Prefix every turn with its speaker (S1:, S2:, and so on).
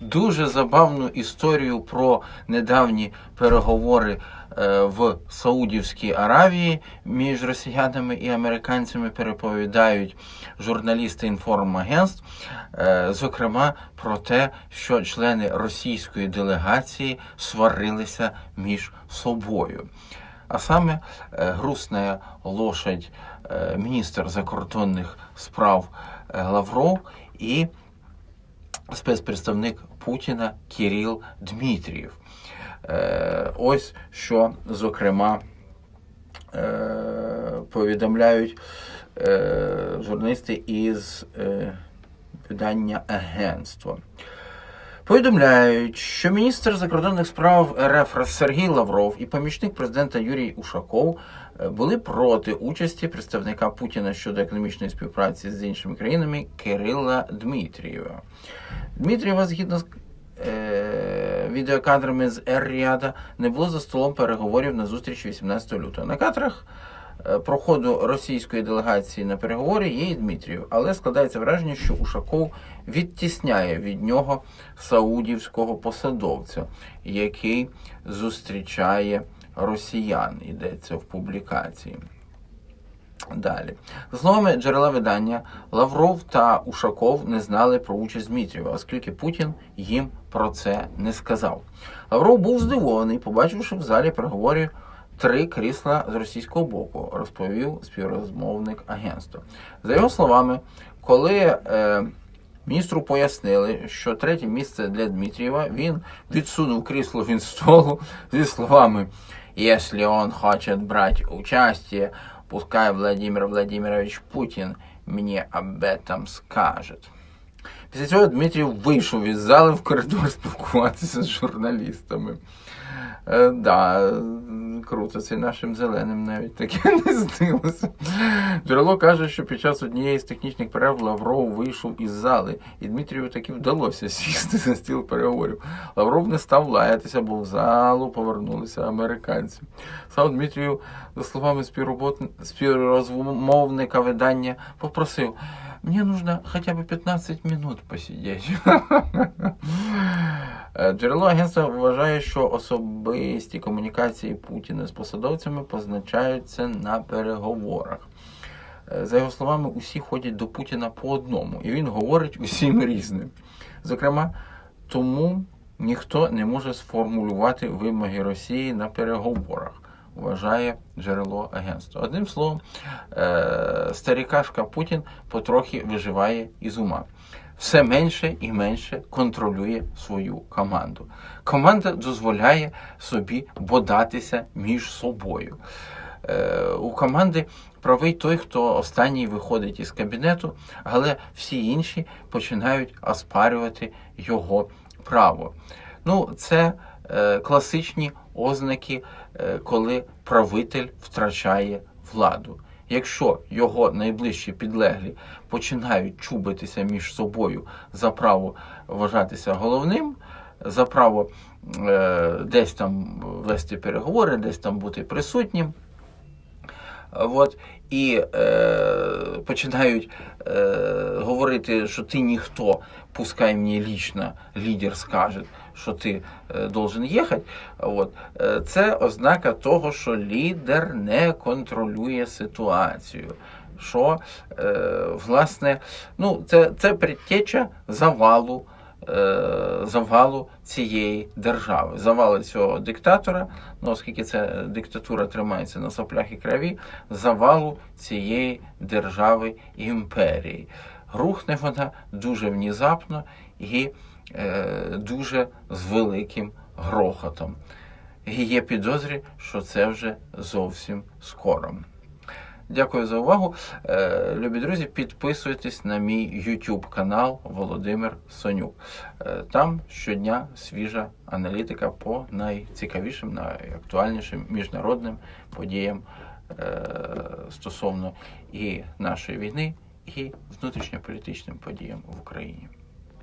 S1: дуже забавну історію про недавні переговори е, в Саудівській Аравії між росіянами і американцями переповідають журналісти інформагентств, е, зокрема про те, що члени російської делегації сварилися між собою. А саме е, грустная лошадь міністр закордонних справ Лавров і спецпредставник Путіна Кирил Дмитрієв. Е, Ось що, зокрема, е, повідомляють е, журналісти із видання агентство. Повідомляють, що міністр закордонних справ РФ Сергій Лавров і помічник президента Юрій Ушаков е, були проти участі представника Путіна щодо економічної співпраці з іншими країнами Кирила Дмитрієва. Дмитрієва, згідно з е, відеокадрами з Ер-Ріада, не було за столом переговорів на зустрічі 18 лютого. На кадрах проходу російської делегації на переговори є і Дмитрієв, але складається враження, що Ушаков відтісняє від нього саудівського посадовця, який зустрічає росіян. Йдеться в публікації. Далі. За словами джерела видання, Лавров та Ушаков не знали про участь Дмитрієва, оскільки Путін їм про це не сказав. Лавров був здивований, побачивши в залі переговорів три крісла з російського боку, розповів співрозмовник агентства. За його словами, коли е, міністру пояснили, що третє місце для Дмитрієва, він відсунув крісло від столу зі словами: «Якщо він хоче брати участь, пускай Владимир Владимирович Путін мені об этом скажет. Після цього Дмитрів вийшов із зали в коридор спілкуватися з журналістами. Е, да, це нашим зеленим навіть таке не здалося. Джерело каже, що під час однієї з технічних перерв Лавров вийшов із зали, і Дмитрію таки вдалося сісти за стіл переговорів. Лавров не став лаятися, бо в залу повернулися американці. Сам Дмитрію, за словами співрозмовника видання, попросив. Мне нужно хотя бы 15 минут посидеть. Е, Джерело агентства вважає, що особисті комунікації Путіна з посадовцями позначаються на переговорах. Е, За його словами, усі ходять до Путіна по одному, і він говорить усім різним. Зокрема, тому ніхто не може сформулювати вимоги Росії на переговорах, вважає джерело агентства. Одним словом, е, старікашка Путін потрохи виживає із ума. Все менше і менше контролює свою команду. Команда дозволяє собі бодатися між собою. Е, у команди правий той, хто останній виходить із кабінету, але всі інші починають оспарювати його право. Ну, це е, класичні ознаки, е, коли правитель втрачає владу. Якщо його найближчі підлеглі починають чубитися між собою за право вважатися головним, за право е, десь там вести переговори, десь там бути присутнім. От, і е, починають е, говорити, що ти ніхто, пускай мені лично лідер скаже, що ти е, должен їхати. От, е, це ознака того, що лідер не контролює ситуацію. Що, е, власне, ну, це, це предтеча завалу завалу цієї держави, завалу цього диктатора, ну оскільки ця диктатура тримається на соплях і крові, завалу цієї держави імперії. Рухне вона дуже внезапно і дуже з великим грохотом. І є підозрі, що це вже зовсім скоро. Дякую за увагу. Е, Любі друзі, підписуйтесь на мій YouTube канал Володимир Сонюк. Е, Там щодня свіжа аналітика по найцікавішим, найактуальнішим міжнародним подіям е, стосовно і нашої війни, і внутрішньополітичним подіям в Україні.